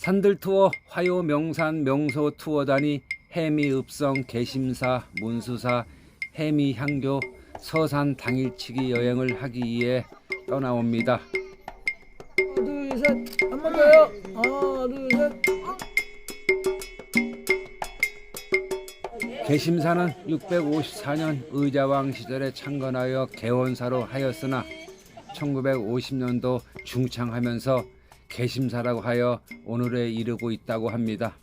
산들 투어 화요 명산 명소 투어단이 해미 읍성 개심사 문수사 해미 향교 서산 당일치기 여행을 하기 위해 떠나옵니다. 하나 둘셋. 한 번 더요. 하나 둘셋. 개심사는 654년 의자왕 시절에 창건하여 개원사로 하였으나 1950년도 중창하면서 개심사라고 하여 오늘에 이르고 있다고 합니다.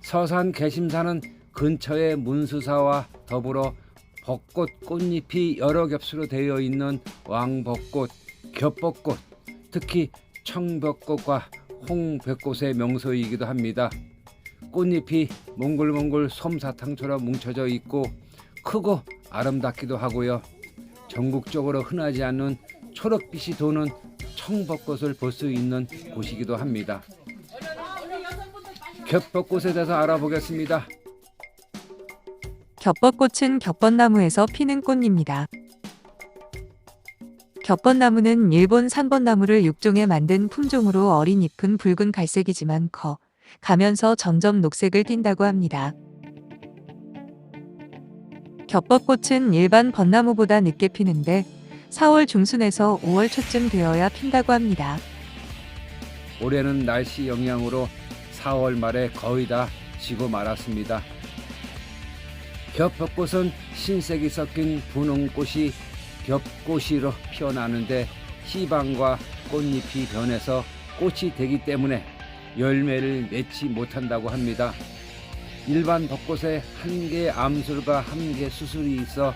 서산 개심사는 근처의 문수사와 더불어 벚꽃 꽃잎이 여러 겹수로 되어 있는 왕벚꽃, 겹벚꽃, 특히 청벚꽃과 홍벚꽃의 명소이기도 합니다. 꽃잎이 몽글몽글 솜사탕처럼 뭉쳐져 있고 크고 아름답기도 하고요. 전국적으로 흔하지 않는 초록빛이 도는 청벚꽃을 볼 수 있는 곳이기도 합니다. 겹벚꽃에 대해서 알아보겠습니다. 겹벚꽃은 겹벚나무에서 피는 꽃입니다. 겹벚나무는 일본 산벚나무를 육종에 만든 품종으로 어린 잎은 붉은 갈색이지만 커 가면서 점점 녹색을 띈다고 합니다. 겹벚꽃은 일반 벚나무보다 늦게 피는데 4월 중순에서 5월 초쯤 되어야 핀다고 합니다. 올해는 날씨 영향으로 4월 말에 거의 다 지고 말았습니다. 겹벚꽃은 신색이 섞인 분홍꽃이 겹꽃이로 피어나는데 희방과 꽃잎이 변해서 꽃이 되기 때문에 열매를 맺지 못한다고 합니다. 일반 벚꽃에 한개 암술과 한개 수술이 있어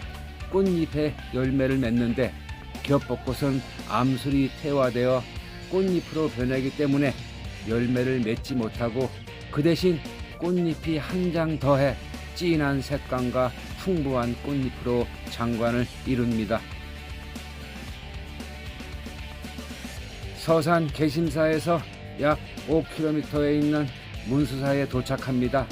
꽃잎에 열매를 맺는데 겹벚꽃은 암술이 퇴화되어 꽃잎으로 변하기 때문에 열매를 맺지 못하고 그 대신 꽃잎이 한 장 더해 진한 색감과 풍부한 꽃잎으로 장관을 이룹니다. 서산 개심사에서 약 5km에 있는 문수사에 도착합니다.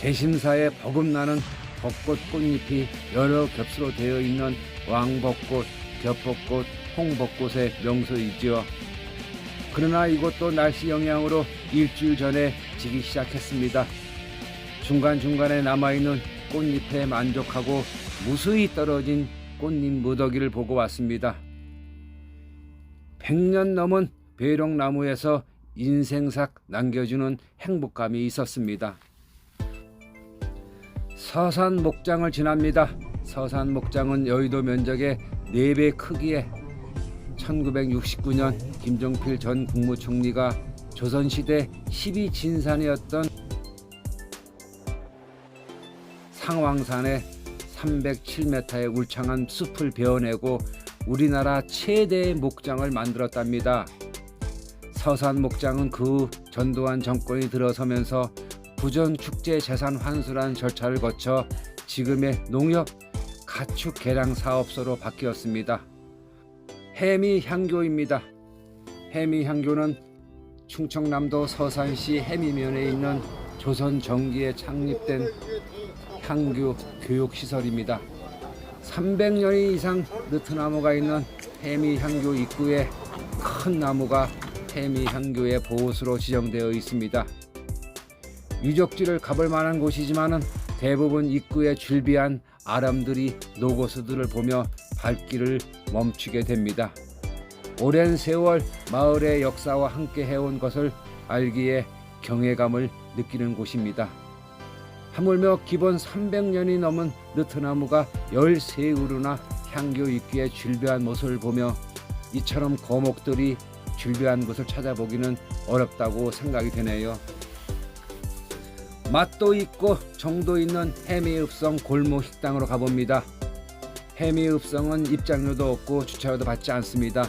개심사에 버금나는 벚꽃 꽃잎이 여러 겹수로 되어 있는 왕벚꽃, 겹벚꽃, 홍벚꽃의 명소이지요. 그러나 이곳도 날씨 영향으로 일주일 전에 지기 시작했습니다. 중간중간에 남아있는 꽃잎에 만족하고 무수히 떨어진 꽃잎 무더기를 보고 왔습니다. 100년 넘은 배롱나무에서 인생삭 남겨주는 행복감이 있었습니다. 서산 목장을 지납니다. 서산 목장은 여의도 면적의 4배 크기에 1969년 김종필 전 국무총리가 조선시대 12진산이었던 상왕산에 307m의 울창한 숲을 베어내고 우리나라 최대의 목장을 만들었답니다. 서산 목장은 그 전두환 정권이 들어서면서 부전 축제 재산 환수란 절차를 거쳐 지금의 농협 가축 개량 사업소로 바뀌었습니다. 해미 향교입니다. 해미 향교는 충청남도 서산시 해미면에 있는 조선 정기에 창립된 향교 교육 시설입니다. 300년 이상 느트나무가 있는 해미 향교 입구에 큰 나무가 해미 향교의 보호수로 지정되어 있습니다. 유적지를 가볼 만한 곳이지만은 대부분 입구에 줄비한 아람들이 노고수들을 보며 발길을 멈추게 됩니다. 오랜 세월 마을의 역사와 함께 해온 것을 알기에 경외감을 느끼는 곳입니다. 하물며 기본 300년이 넘은 느트나무가 13그루나 향교 입구에 줄비한 모습을 보며 이처럼 거목들이 줄비한 곳을 찾아보기는 어렵다고 생각이 되네요. 맛도 있고 정도 있는 해미읍성 골목 식당으로 가봅니다. 해미읍성은 입장료도 없고 주차료도 받지 않습니다.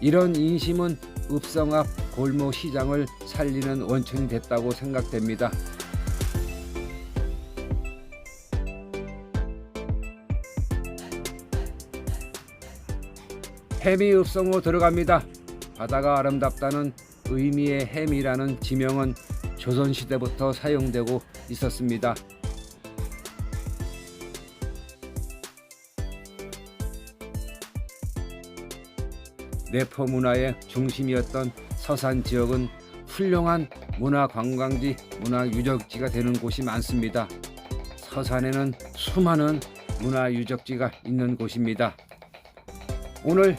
이런 인심은 읍성 앞 골목 시장을 살리는 원천이 됐다고 생각됩니다. 해미읍성으로 들어갑니다. 바다가 아름답다는 의미의 해미라는 지명은 조선시대부터 사용되고 있었습니다. 내포 문화의 중심이었던 서산 지역은 훌륭한 문화 관광지, 문화 유적지가 되는 곳이 많습니다. 서산에는 수많은 문화 유적지가 있는 곳입니다. 오늘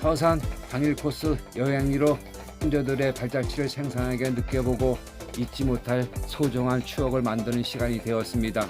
서산 당일 코스 여행지로 hun저들의 발자취를 생생하게 느껴보고 잊지 못할 소중한 추억을 만드는 시간이 되었습니다.